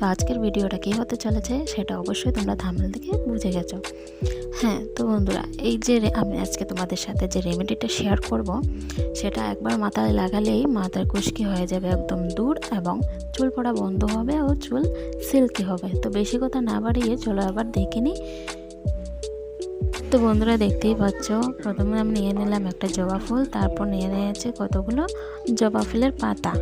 তো আজকের ভিডিওটা কী হতে চলেছে সেটা অবশ্যই তোমরা থামল থেকে বুঝে গেছো। হ্যাঁ তো বন্ধুরা, এই যে আমি আজকে তোমাদের সাথে যে রেমেডিটা শেয়ার করব, সেটা একবার মাথায় লাগালেই মাথার খুশকি হয়ে যাবে একদম দূর এবং চুল পড়া বন্ধ হবে ও চুল সিল্কি হবে। তো বেশি কথা না বাড়িয়ে চলো আবার দেখে নিই। তো বন্ধুরা দেখতেই পাচ্ছ। প্রথমে আমি নিয়ে নিলাম একটা জবা ফুল, তারপর নিয়ে নিয়েছি কতগুলো জবা ফুলের পাতা।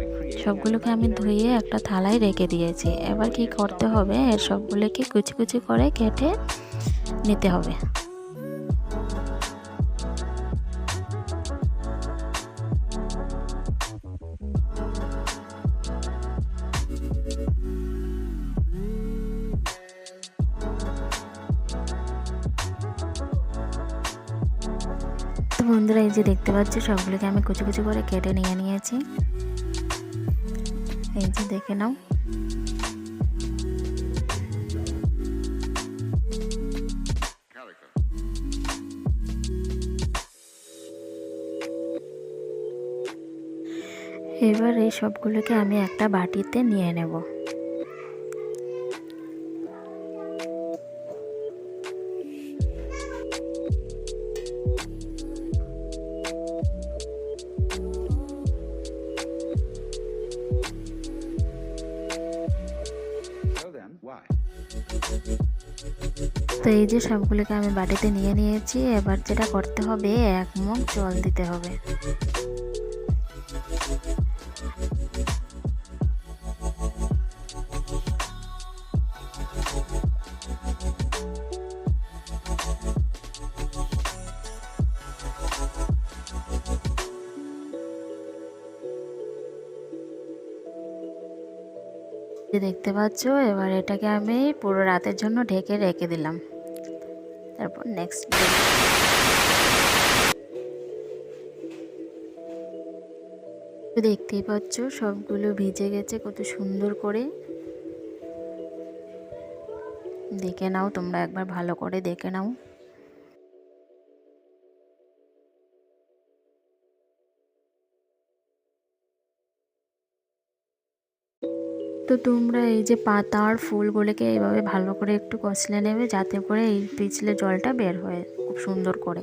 সবগুলোকে আমি ধুয়ে একটা থালায় রেখে দিয়েছি। এবার কি করতে হবে, এর সবগুলোকে কুচি কুচি করে কেটে নিতে হবে। বন্ধুরা, এই যে দেখতে পাচ্ছ, সবগুলোকে আমি কুচি কুচি করে কেটে নিয়ে নিয়েছি। এই যে দেখে নাও। এবার এই সবগুলোকে আমি একটা বাটিতে নিয়ে নেব। তো এই যে সবগুলোকে আমি বাটিতে নিয়ে নিয়েছি, এবার যেটা করতে হবে, এক মুখ জল দিতে হবে। দেখতে পাচ্ছ, এবার এটাকে আমি পুরো রাতের জন্য ঢেকে রেখে দিলাম। তারপর নেক্সট দেখতেই পাচ্ছ, সবগুলো ভিজে গেছে, কত সুন্দর করে। দেখে নাও, তোমরা একবার ভালো করে দেখে নাও। তো তোমরা এই যে পাতা আর ফুলগুলোকে এইভাবে ভালো করে একটু কষলে নেবে, যাতে করে এই পিছলে জলটা বের হয় খুব সুন্দর করে।